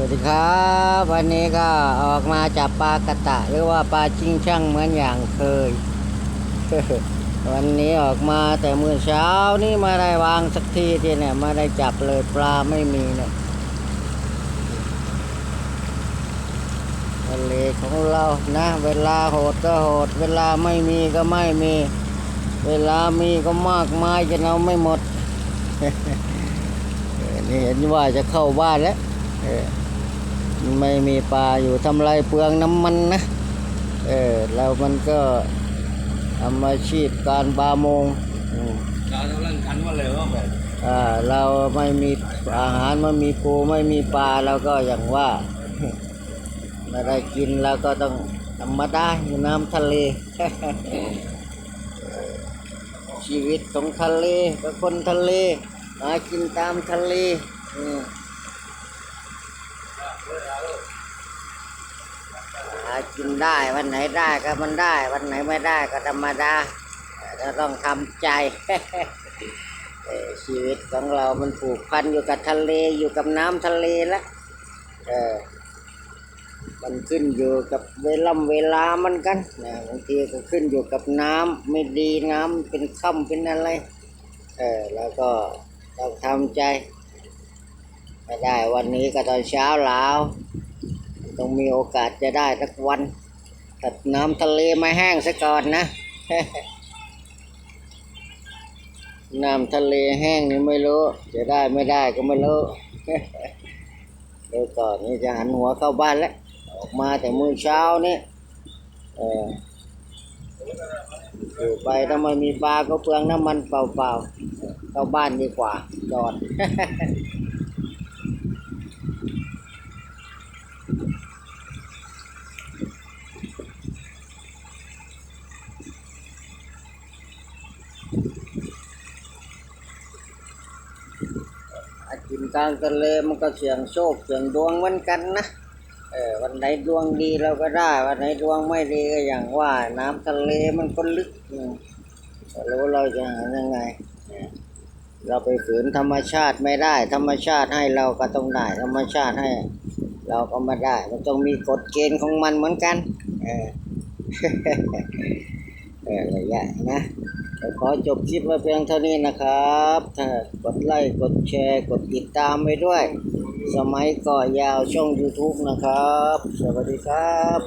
วัสดีครับวันนี้ก็ออกมาจับปลากระตะ หรือว่าปลาจิ้งช่างเหมือนอย่างเคย วันนี้ออกมาแต่เมื่อเช้านี่ไมาได้วางสักทีที่เนี่ยไมาได้จับเลยปลาไม่มีเนี่ยทะเลของเรานะ เวลาโหดก็โหด เวลาไม่มีก็ไม่มี เวลามีก็มากมายจนเอาไม่หมดเออนี่เห็นว่าจะเข้าบ้านแล้ว ไม่มีปลาอยู่ทำไรเปลืองน้ำมันนะเออแล้วมันก็ทำอาชีพการบาโมงอืมเรากำลังคันว่าเลยว่าแบบอ่าเราไม่มีอาหารไม่มีปูไม่มีปลาเราก็อย่างว่าไม่ได้กินเราก็ต้องธรรมดาอยู่น้ำทะเล ชีวิตของทะเลกับคนทะเล หากินตามทะเลอืมหา กินได้ วันไหนได้ก็มันได้ วันไหนไม่ได้ก็ธรรมดาเราต้องทำใจชีวิตของเรามันผูกพันอยู่กับทะเลอยู่กับน้ำทะเลแล้วเออมันขึ้นอยู่กับเวลาเวลามันกันนะบางทีก็ขึ้นอยู่กับน้ำไม่ดีน้ำเป็นค่ำเป็นอะไรเออแล้วก็ต้องทำใจไม่ได้วันนี้ก็ตอนเช้าแล้ว ต้องมีโอกาสจะได้สักวันแต่น้ำทะเลม่แห้งซะก่อนนะ น้ำทะเลแห้งนี่ไม่รู้ จะได้ไม่ได้ก็ไม่รู้เดี๋ยวก่อนนี่จะหันหัวเข้าบ้านแล้ว ออกมาแต่มื้อเช้านี่เอออยู่ไปถ้าไมมีปลาก็เปลืองน้ำมันเปล่าๆเข้าบ้านดีกว่าจอด กินกลางทะเลมันก็เสี่ยงโชคเสี่ยงดวงเหมือนกันนะเออวันไหนดวงดีเราก็ได้ วันไหนดวงไม่ดีก็อย่างว่า น้ำทะเลมันก็ลึกเรู้เราจะหายังไง เราไปฝืนธรรมชาติไม่ได้ ธรรมชาติให้เราก็ต้องได้ ธรรมชาติให้ เราก็ไม่ได้ มันต้องมีกฎเกณฑ์ของมันเหมือนกัน เออเออระยะนะ ขอจบคลิปไว้เพียงเท่านี้นะครับถ้ากดไลค์กดแชร์ กดติดตามไปด้วย สมัยก่อยาวช่อง YouTube นะครับ สวัสดีครับ